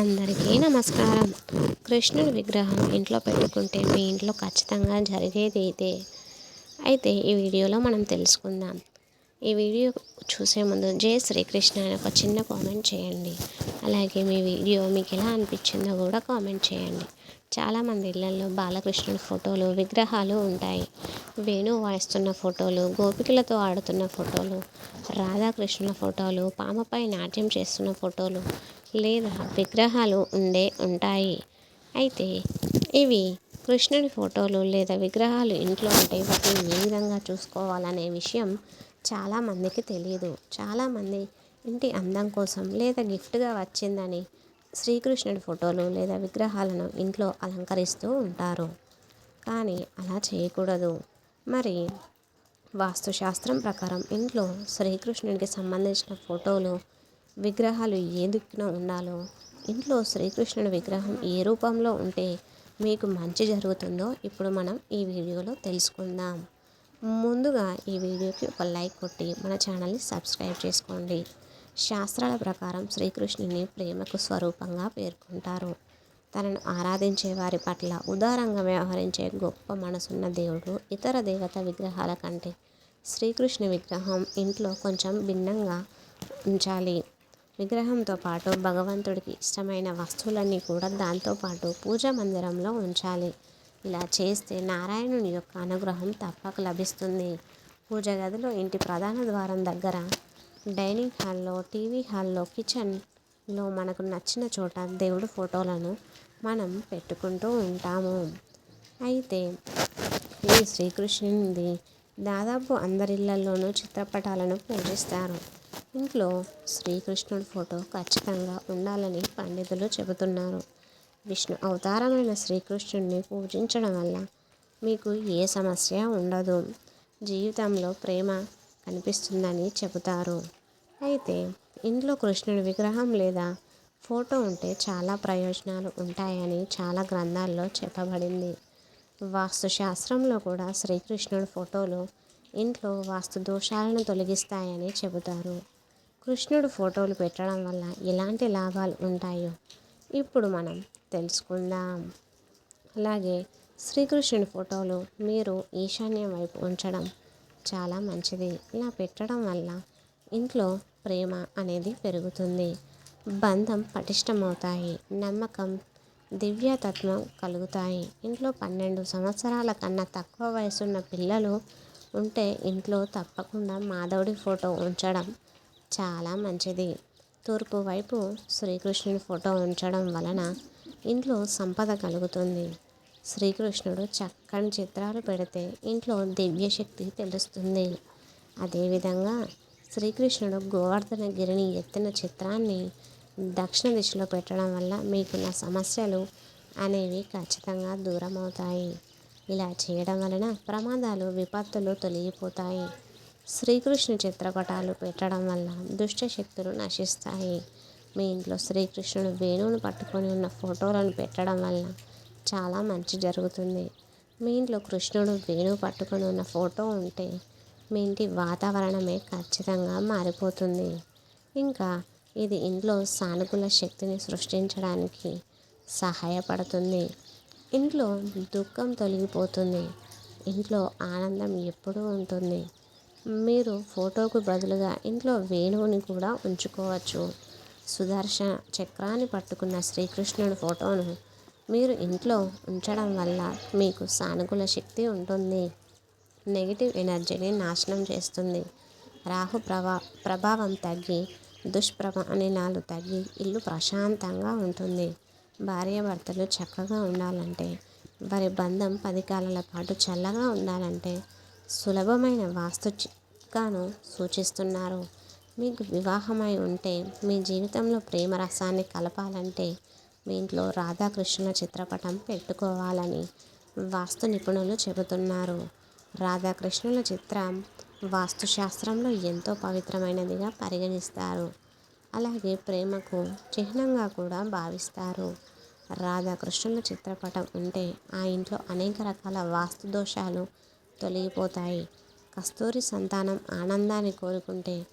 అందరికీ నమస్కారం. కృష్ణుడి విగ్రహం ఇంట్లో పెట్టుకుంటే మీ ఇంట్లో ఖచ్చితంగా జరిగేది ఇదే. అయితే ఈ వీడియోలో మనం తెలుసుకుందాం. ఈ వీడియో చూసే ముందు జై శ్రీకృష్ణ అని ఒక చిన్న కామెంట్ చేయండి. అలాగే మీ వీడియో మీకు ఎలా అనిపించిందో కూడా కామెంట్ చేయండి. చాలామంది ఇళ్ళలో బాలకృష్ణుడి ఫోటోలు విగ్రహాలు ఉంటాయి. వేణు వాయిస్తున్న ఫోటోలు గోపికలతో ఆడుతున్న ఫోటోలు రాధాకృష్ణుల ఫోటోలు పామపై నాట్యం చేస్తున్న ఫోటోలు లేదా విగ్రహాలు ఉండే ఉంటాయి. అయితే ఇవి కృష్ణుడి ఫోటోలు లేదా విగ్రహాలు ఇంట్లో ఉంటే వాటిని ఏ విధంగా చూసుకోవాలనే విషయం చాలామందికి తెలియదు చాలామంది ఇంటి అందం కోసం లేదా గిఫ్ట్గా వచ్చిందని శ్రీకృష్ణుడి ఫోటోలు లేదా విగ్రహాలను ఇంట్లో అలంకరిస్తూ ఉంటారు. కానీ అలా చేయకూడదు. మరి వాస్తుశాస్త్రం ప్రకారం ఇంట్లో శ్రీకృష్ణుడికి సంబంధించిన ఫోటోలు విగ్రహాలు ఏ దిక్కున ఉండాలో? ఇంట్లో శ్రీకృష్ణుడి విగ్రహం ఏ రూపంలో ఉంటే మీకు మంచి జరుగుతుందో ఇప్పుడు మనం ఈ వీడియోలో తెలుసుకుందాం. ముందుగా ఈ వీడియోకి ఒక లైక్ కొట్టి మన ఛానల్ని సబ్స్క్రైబ్ చేసుకోండి. శాస్త్రాల ప్రకారం శ్రీకృష్ణుని ప్రేమకు స్వరూపంగా పేర్కొంటారు. తనను ఆరాధించే వారి పట్ల ఉదారంగా వ్యవహరించే గొప్ప మనసున్న దేవుడు ఇతర దేవత విగ్రహాల కంటే శ్రీకృష్ణ విగ్రహం ఇంట్లో కొంచెం భిన్నంగా ఉంచాలి. విగ్రహంతో పాటు భగవంతుడికి ఇష్టమైన వస్తువులన్నీ కూడా దాంతోపాటు పూజా మందిరంలో ఉంచాలి. ఇలా చేస్తే నారాయణుని యొక్క అనుగ్రహం తప్పక లభిస్తుంది. పూజ గదిలో ఇంటి ప్రధాన ద్వారం దగ్గర డైనింగ్ హాల్లో టీవీ హాల్లో కిచెన్లో మనకు నచ్చిన చోట దేవుడి ఫోటోలను మనం పెట్టుకుంటూ ఉంటాము. అయితే ఈ శ్రీకృష్ణునిది దాదాపు అందరిళ్ళలోనూ చిత్రపటాలను పూజిస్తారు. ఇంట్లో శ్రీకృష్ణుడి ఫోటో ఖచ్చితంగా ఉండాలని పండితులు చెబుతున్నారు. విష్ణు అవతారమైన శ్రీకృష్ణుడిని పూజించడం వల్ల మీకు ఏ సమస్య ఉండదు. జీవితంలో ప్రేమ కనిపిస్తుందని చెబుతారు. అయితే ఇంట్లో కృష్ణుడి విగ్రహం లేదా ఫోటో ఉంటే చాలా ప్రయోజనాలు ఉంటాయని చాలా గ్రంథాల్లో చెప్పబడింది. వాస్తుశాస్త్రంలో కూడా శ్రీకృష్ణుడి ఫోటోలు ఇంట్లో వాస్తు దోషాలను తొలగిస్తాయని చెబుతారు. కృష్ణుడు ఫోటోలు పెట్టడం వల్ల ఎలాంటి లాభాలు ఉంటాయో ఇప్పుడు మనం తెలుసుకుందాం. అలాగే శ్రీకృష్ణుని ఫోటోలు మీరు ఈశాన్యం వైపు ఉంచడం చాలా మంచిది. ఇలా పెట్టడం వల్ల ఇంట్లో ప్రేమ అనేది పెరుగుతుంది. బంధం పటిష్టమవుతాయి. నమ్మకం దివ్యతత్వం కలుగుతాయి. ఇంట్లో పన్నెండు సంవత్సరాల కన్నా తక్కువ వయసున్న పిల్లలు ఉంటే ఇంట్లో తప్పకుండా మాధవుడి ఫోటో ఉంచడం చాలా మంచిది. తూర్పు వైపు శ్రీకృష్ణుని ఫోటో ఉంచడం వలన ఇంట్లో సంపద కలుగుతుంది. శ్రీకృష్ణుడు చక్కని చిత్రాలు పెడితే ఇంట్లో దివ్యశక్తి తెలుస్తుంది. అదేవిధంగా శ్రీకృష్ణుడు గోవర్ధన గిరిని ఎత్తిన చిత్రాన్ని దక్షిణ దిశలో పెట్టడం వల్ల మీకున్న సమస్యలు అనేవి ఖచ్చితంగా దూరం అవుతాయి ఇలా చేయడం వలన ప్రమాదాలు విపత్తులు తొలగిపోతాయి. శ్రీకృష్ణ చిత్రపటాలు పెట్టడం వల్ల దుష్ట శక్తులు నశిస్తాయి. మీ ఇంట్లో శ్రీకృష్ణుడు వేణువును పట్టుకొని ఉన్న ఫోటోలను పెట్టడం వల్ల చాలా మంచి జరుగుతుంది. మీ ఇంట్లో కృష్ణుడు వేణువు పట్టుకొని ఉన్న ఫోటో ఉంటే మీ ఇంటి వాతావరణమే ఖచ్చితంగా మారిపోతుంది. ఇంకా ఇది ఇంట్లో సానుకూల శక్తిని సృష్టించడానికి సహాయపడుతుంది. ఇంట్లో దుఃఖం తొలగిపోతుంది. ఇంట్లో ఆనందం ఎప్పుడూ ఉంటుంది. మీరు ఫోటోకు బదులుగా ఇంట్లో వేణువుని కూడా ఉంచుకోవచ్చు. సుదర్శన చక్రాన్ని పట్టుకున్న శ్రీకృష్ణుడి ఫోటోను మీరు ఇంట్లో ఉంచడం వల్ల మీకు సానుకూల శక్తి ఉంటుంది. నెగిటివ్ ఎనర్జీని నాశనం చేస్తుంది. రాహు ప్రభా ప్రభావం తగ్గి దుష్ప్రభానిలాలు తగ్గి ఇల్లు ప్రశాంతంగా ఉంటుంది. భార్యాభర్తలు చక్కగా ఉండాలంటే వారి బంధం పది కాలాల పాటు చల్లగా ఉండాలంటే సులభమైన వాస్తు గాను సూచిస్తున్నారు. మీకు వివాహమై ఉంటే మీ జీవితంలో ప్రేమ రసాన్ని కలపాలంటే మీ ఇంట్లో రాధాకృష్ణుల చిత్రపటం పెట్టుకోవాలని వాస్తు నిపుణులు చెబుతున్నారు. రాధాకృష్ణుల చిత్రం వాస్తుశాస్త్రంలో ఎంతో పవిత్రమైనదిగా పరిగణిస్తారు. అలాగే ప్రేమకు చిహ్నంగా కూడా భావిస్తారు. రాధాకృష్ణుల చిత్రపటం ఉంటే ఆ ఇంట్లో అనేక రకాల వాస్తు దోషాలు తొలగిపోతాయి. కస్తూరి సంతానం ఆనందాన్ని కోరుకుంటే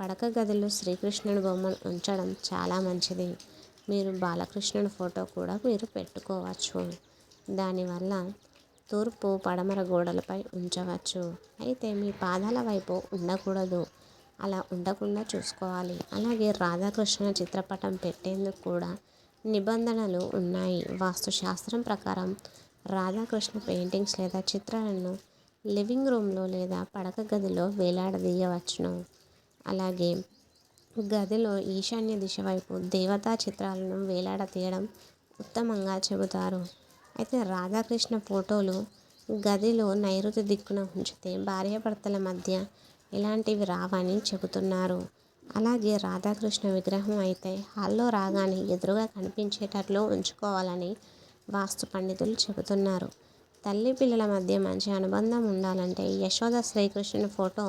పడక గదిలో శ్రీకృష్ణుడి బొమ్మను ఉంచడం చాలా మంచిది. మీరు బాలకృష్ణుని ఫోటో కూడా మీరు పెట్టుకోవచ్చు. దానివల్ల తూర్పు పడమర గోడలపై ఉంచవచ్చు. అయితే మీ పాదాల వైపు ఉండకూడదు. అలా ఉండకుండా చూసుకోవాలి. అలాగే రాధాకృష్ణ చిత్రపటం పెట్టేందుకు కూడా నిబంధనలు ఉన్నాయి. వాస్తుశాస్త్రం ప్రకారం రాధాకృష్ణ పెయింటింగ్స్ లేదా చిత్రాలను లివింగ్ రూమ్లో లేదా పడక గదిలో వేలాడదీయవచ్చును అలాగే గదిలో ఈశాన్య దిశ వైపు దేవతా చిత్రాలను వేలాడతీయడం ఉత్తమంగా చెబుతారు. అయితే రాధాకృష్ణ ఫోటోలు గదిలో నైరుతి దిక్కున ఉంచితే భార్యాభర్తల మధ్య ఇలాంటివి రావని చెబుతున్నారు. అలాగే రాధాకృష్ణ విగ్రహం అయితే హాల్లో రాగానే ఎదురుగా కనిపించేటట్లు ఉంచుకోవాలని వాస్తు పండితులు చెబుతున్నారు. తల్లి పిల్లల మధ్య మంచి అనుబంధం ఉండాలంటే యశోద శ్రీకృష్ణుని ఫోటో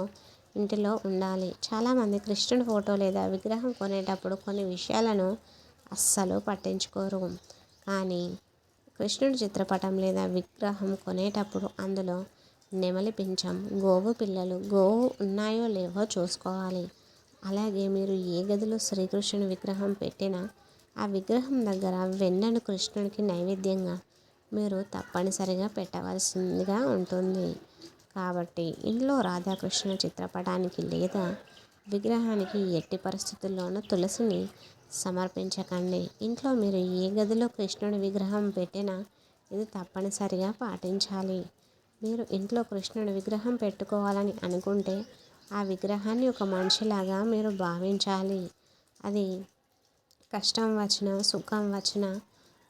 ఇంటిలో ఉండాలి. చాలామంది కృష్ణుని ఫోటో లేదా విగ్రహం కొనేటప్పుడు కొన్ని విషయాలను అస్సలు పట్టించుకోరు. కానీ కృష్ణుడి చిత్రపటం లేదా విగ్రహం కొనేటప్పుడు అందులో నెమలి పింఛం గోవు పిల్లలు గోవు ఉన్నాయో లేవో చూసుకోవాలి. అలాగే మీరు ఏ గదిలో శ్రీకృష్ణుని విగ్రహం పెట్టినా ఆ విగ్రహం దగ్గర వెన్నను కృష్ణుడికి నైవేద్యంగా మీరు తప్పనిసరిగా పెట్టవలసిందిగా ఉంటుంది. కాబట్టి ఇంట్లో రాధాకృష్ణ చిత్రపటానికి లేదా విగ్రహానికి ఎట్టి పరిస్థితుల్లోనూ తులసిని సమర్పించకండి. ఇంట్లో మీరు ఏ గదిలో కృష్ణుడి విగ్రహం పెట్టినా ఇది తప్పనిసరిగా పాటించాలి. మీరు ఇంట్లో కృష్ణుడి విగ్రహం పెట్టుకోవాలని అనుకుంటే ఆ విగ్రహాన్ని ఒక మనిషిలాగా మీరు భావించాలి. అది కష్టం వచ్చినా సుఖం వచ్చినా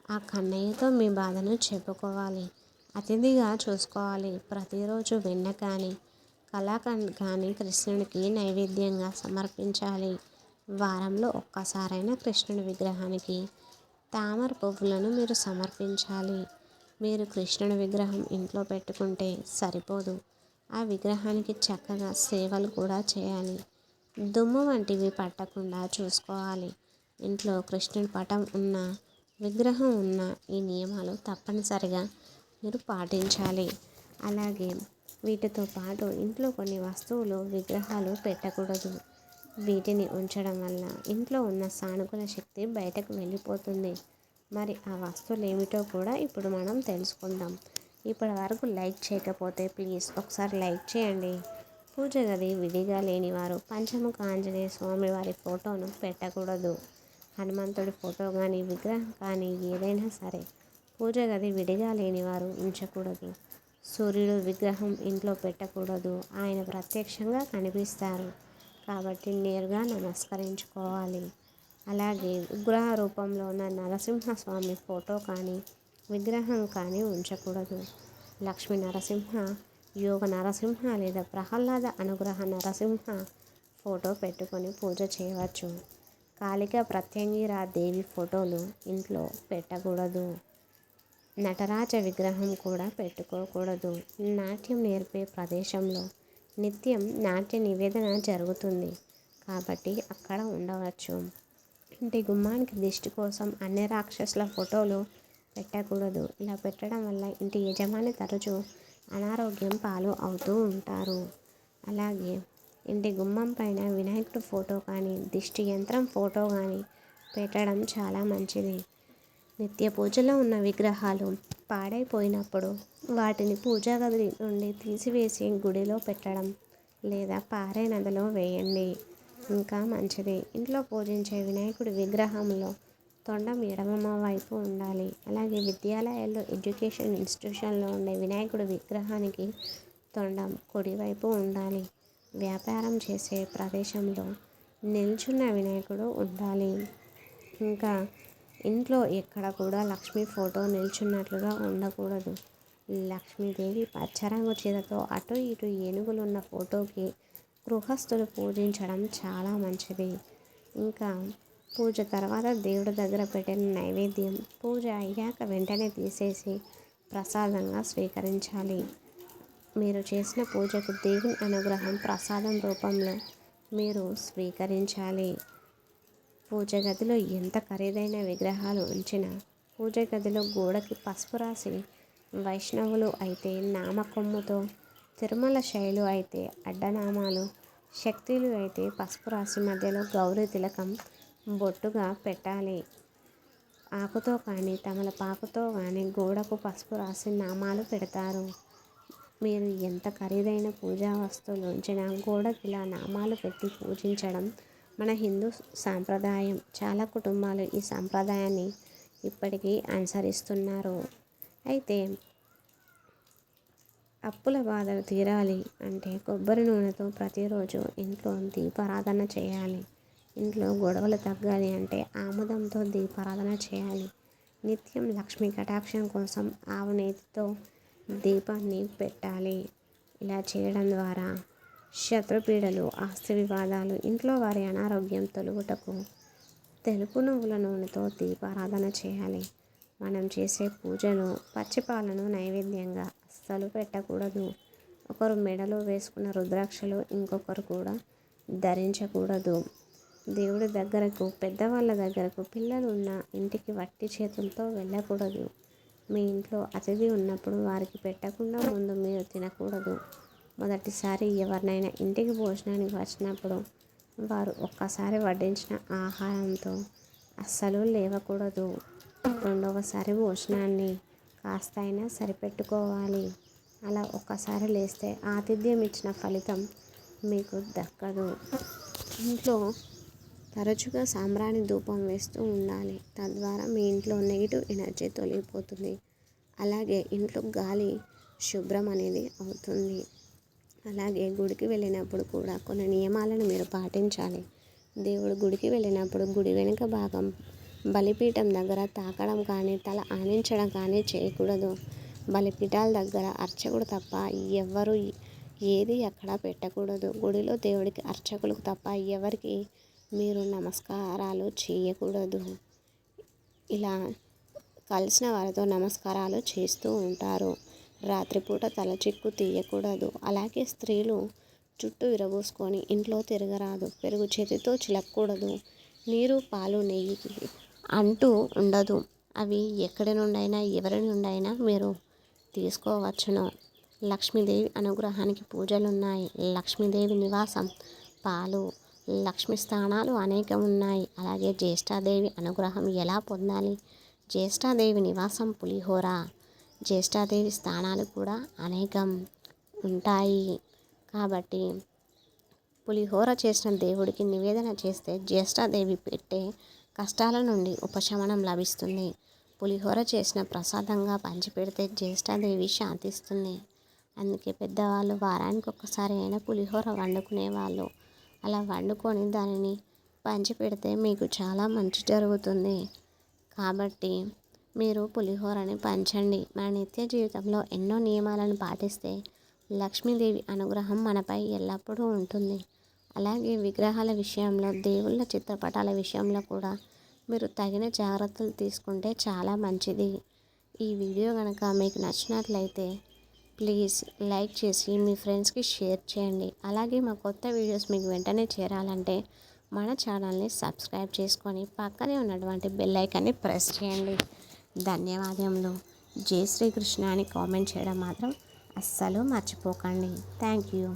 ఆ కన్నయ్యతో మీ బాధను చెప్పుకోవాలి. అతిథిగా చూసుకోవాలి. ప్రతిరోజు వెన్న కానీ కళాఖండ్ కానీ కృష్ణుడికి నైవేద్యంగా సమర్పించాలి. వారంలో ఒక్కసారైనా కృష్ణుడి విగ్రహానికి తామర పువ్వులను మీరు సమర్పించాలి. మీరు కృష్ణుడి విగ్రహం ఇంట్లో పెట్టుకుంటే సరిపోదు. ఆ విగ్రహానికి చక్కగా సేవలు కూడా చేయాలి. దుమ్ము వంటివి పట్టకుండా చూసుకోవాలి. ఇంట్లో కృష్ణుడి పటం ఉన్న విగ్రహం ఉన్న ఈ నియమాలు తప్పనిసరిగా మీరు పాటించాలి. అలాగే వీటితో పాటు ఇంట్లో కొన్ని వస్తువులు విగ్రహాలు పెట్టకూడదు. వీటిని ఉంచడం వల్ల ఇంట్లో ఉన్న సానుకూల శక్తి బయటకు వెళ్ళిపోతుంది. మరి ఆ వస్తువులు ఏమిటో కూడా ఇప్పుడు మనం తెలుసుకుందాం. ఇప్పటి వరకు లైక్ చేయకపోతే ప్లీజ్ ఒకసారి లైక్ చేయండి. పూజ గది విడిగా లేనివారు పంచముఖ ఆంజనేయ స్వామి వారి ఫోటోను పెట్టకూడదు. హనుమంతుడి ఫోటో కానీ విగ్రహం కానీ ఏదైనా సరే పూజ గది విడిగా లేనివారు ఉంచకూడదు. సూర్యుడు విగ్రహం ఇంట్లో పెట్టకూడదు. ఆయన ప్రత్యక్షంగా కనిపిస్తారు. కాబట్టి నేరుగా నమస్కరించుకోవాలి. అలాగే విగ్రహ రూపంలో ఉన్న నరసింహస్వామి ఫోటో కానీ విగ్రహం కానీ ఉంచకూడదు. లక్ష్మీ నరసింహ యోగ నరసింహ లేదా ప్రహ్లాద అనుగ్రహ నరసింహ ఫోటో పెట్టుకొని పూజ చేయవచ్చు. కాళిక ప్రత్యంగిరా దేవి ఫోటోలు ఇంట్లో పెట్టకూడదు. నటరాజ విగ్రహం కూడా పెట్టుకోకూడదు. నాట్యం నేర్పే ప్రదేశంలో నిత్యం నాట్య నివేదన జరుగుతుంది. కాబట్టి అక్కడ ఉండవచ్చు. ఇంటి గుమ్మానికి దిష్టి కోసం అన్ని రాక్షసుల ఫోటోలు పెట్టకూడదు. ఇలా పెట్టడం వల్ల ఇంటి యజమాని తరచూ అనారోగ్యం పాలు అవుతూ ఉంటారు. అలాగే ఇంటి గుమ్మం పైన వినాయకుడి ఫోటో కానీ దిష్టి యంత్రం ఫోటో కానీ పెట్టడం చాలా మంచిది. నిత్య పూజలో ఉన్న విగ్రహాలు పాడైపోయినప్పుడు వాటిని పూజా గది నుండి తీసివేసి గుడిలో పెట్టడం లేదా పారే నదిలో వేయండి. ఇంకా మంచిది. ఇంట్లో పూజించే వినాయకుడి విగ్రహంలో తొండం ఎడమ వైపు ఉండాలి. అలాగే విద్యాలయాల్లో ఎడ్యుకేషన్ ఇన్స్టిట్యూషన్లో ఉండే వినాయకుడి విగ్రహానికి తొండం కుడివైపు ఉండాలి. వ్యాపారం చేసే ప్రదేశంలో నిల్చున్న వినాయకుడు ఉండాలి. ఇంకా ఇంట్లో ఎక్కడ కూడా లక్ష్మీ ఫోటో నిల్చున్నట్లుగా ఉండకూడదు. లక్ష్మీదేవి పచ్చరంగు చీరతో అటు ఇటు ఏనుగులున్న ఫోటోకి గృహస్థులు పూజించడం చాలా మంచిది. ఇంకా పూజ తర్వాత దేవుడి దగ్గర పెట్టిన నైవేద్యం పూజ అయ్యాక వెంటనే తీసేసి ప్రసాదంగా స్వీకరించాలి. మీరు చేసిన పూజకు దేవుని అనుగ్రహం ప్రసాదం రూపంలో మీరు స్వీకరించాలి. పూజ గదిలో ఎంత ఖరీదైన విగ్రహాలు ఉంచినా పూజ గదిలో గోడకి పసుపు రాసి వైష్ణవులు అయితే నామకొమ్ముతో తిరుమల శైలు అయితే అడ్డనామాలు శక్తులు అయితే పసుపు రాసి మధ్యలో గౌరీ తిలకం బొట్టుగా పెట్టాలి. ఆకుతో కానీ తమలపాకుతో కానీ గోడకు పసుపు రాసి నామాలు పెడతారు. మీరు ఎంత ఖరీదైన పూజా వస్తువులు ఉంచినా గోడకి ఇలా నామాలు పెట్టి పూజించడం మన హిందూ సాంప్రదాయం. చాలా కుటుంబాలు ఈ సాంప్రదాయాన్ని ఇప్పటికీ అనుసరిస్తున్నారు. అయితే అప్పుల బాధలు తీరాలి అంటే కొబ్బరి నూనెతో ప్రతిరోజు ఇంట్లో దీపారాధన చేయాలి. ఇంట్లో గొడవలు తగ్గాలి అంటే ఆముదంతో దీపారాధన చేయాలి. నిత్యం లక్ష్మీ కటాక్షం కోసం ఆవు నేతితో దీపాన్ని పెట్టాలి. ఇలా చేయడం ద్వారా శత్రుపీడలు ఆస్తి వివాదాలు ఇంట్లో వారి అనారోగ్యం తొలుగుటకు తెలుపు నువ్వుల నూనెతో దీపారాధన చేయాలి. మనం చేసే పూజలు పచ్చిపాలను నైవేద్యంగా అస్సలు పెట్టకూడదు. ఒకరు మెడలో వేసుకున్న రుద్రాక్షలు ఇంకొకరు కూడా ధరించకూడదు. దేవుడి దగ్గరకు పెద్దవాళ్ళ దగ్గరకు పిల్లలు ఉన్న ఇంటికి వట్టి చేతులతో వెళ్ళకూడదు. మీ ఇంట్లో అతిథి ఉన్నప్పుడు వారికి పెట్టకుండా ముందు మీరు తినకూడదు. మొదటిసారి ఎవరినైనా ఇంటికి భోజనానికి వచ్చినప్పుడు వారు ఒక్కసారి వడ్డించిన ఆహారంతో అస్సలు లేవకూడదు. రెండవసారి భోజనాన్ని కాస్త అయినా సరిపెట్టుకోవాలి. అలా ఒక్కసారి లేస్తే ఆతిథ్యం ఇచ్చిన ఫలితం మీకు దక్కదు. ఇంట్లో తరచుగా సాంబ్రాణి ధూపం వేస్తూ ఉండాలి. తద్వారా మీ ఇంట్లో నెగిటివ్ ఎనర్జీ తొలగిపోతుంది. అలాగే ఇంట్లో గాలి శుభ్రం అనేది అవుతుంది. అలాగే గుడికి వెళ్ళినప్పుడు కూడా కొన్ని నియమాలను మీరు పాటించాలి. దేవుడు గుడికి వెళ్ళినప్పుడు గుడి వెనుక భాగం బలిపీఠం దగ్గర తాకడం కానీ తల ఆనించడం కానీ చేయకూడదు. బలిపీఠాల దగ్గర అర్చకుడు తప్ప ఎవ్వరు ఏది అక్కడ పెట్టకూడదు. గుడిలో దేవుడికి అర్చకులకు తప్ప ఎవరికి మీరు నమస్కారాలు చేయకూడదు. ఇలా కలిసిన వారితో నమస్కారాలు చేస్తూ ఉంటారు. రాత్రిపూట తల చిక్కు తీయకూడదు. అలాగే స్త్రీలు చుట్టూ విరబోసుకొని ఇంట్లో తిరగరాదు. పెరుగు చేతితో చిలక్కకూడదు నీరు పాలు నెయ్యి అంటూ ఉండదు. అవి ఎక్కడి నుండైనా ఎవరి నుండైనా మీరు తీసుకోవచ్చును. లక్ష్మీదేవి అనుగ్రహానికి పూజలు ఉన్నాయి లక్ష్మీదేవి నివాసం. పాలు లక్ష్మి స్థానాలు అనేకం ఉన్నాయి అలాగే జ్యేష్ఠాదేవి అనుగ్రహం ఎలా పొందాలి? జ్యేష్ఠాదేవి నివాసం పులిహోర. జ్యేష్ఠాదేవి స్థానాలు కూడా అనేకం ఉంటాయి. కాబట్టి పులిహోర చేసిన దేవుడికి నివేదన చేస్తే జ్యేష్ఠాదేవి పెట్టే కష్టాల నుండి ఉపశమనం లభిస్తుంది. పులిహోర చేసిన ప్రసాదంగా పంచిపెడితే జ్యేష్ఠాదేవి శాంతిస్తుంది. అందుకే పెద్దవాళ్ళు వారానికి ఒక్కసారి అయినా పులిహోర వండుకునేవాళ్ళు. అలా వండుకొని దానిని పంచిపెడితే మీకు చాలా మంచి జరుగుతుంది. కాబట్టి మీరు పులిహోరని పంచండి. మన నిత్య జీవితంలో ఎన్నో నియమాలను పాటిస్తే లక్ష్మీదేవి అనుగ్రహం మనపై ఎల్లప్పుడూ ఉంటుంది. అలాగే విగ్రహాల విషయంలో దేవుళ్ళ చిత్రపటాల విషయంలో కూడా మీరు తగిన జాగ్రత్తలు తీసుకుంటే చాలా మంచిది. ఈ వీడియో కనుక మీకు నచ్చినట్లయితే ప్లీజ్ లైక్ చేసి మీ ఫ్రెండ్స్కి షేర్ చేయండి. అలాగే మా కొత్త వీడియోస్ మీకు వెంటనే చేరాలంటే మన ఛానల్ని సబ్స్క్రైబ్ చేసుకొని పక్కనే ఉన్నటువంటి బెల్ ఐకాన్ని ప్రెస్ చేయండి. ధన్యవాదములు. జై శ్రీకృష్ణ అని కామెంట్ చేయడం మాత్రం అస్సలు మర్చిపోకండి. Thank you.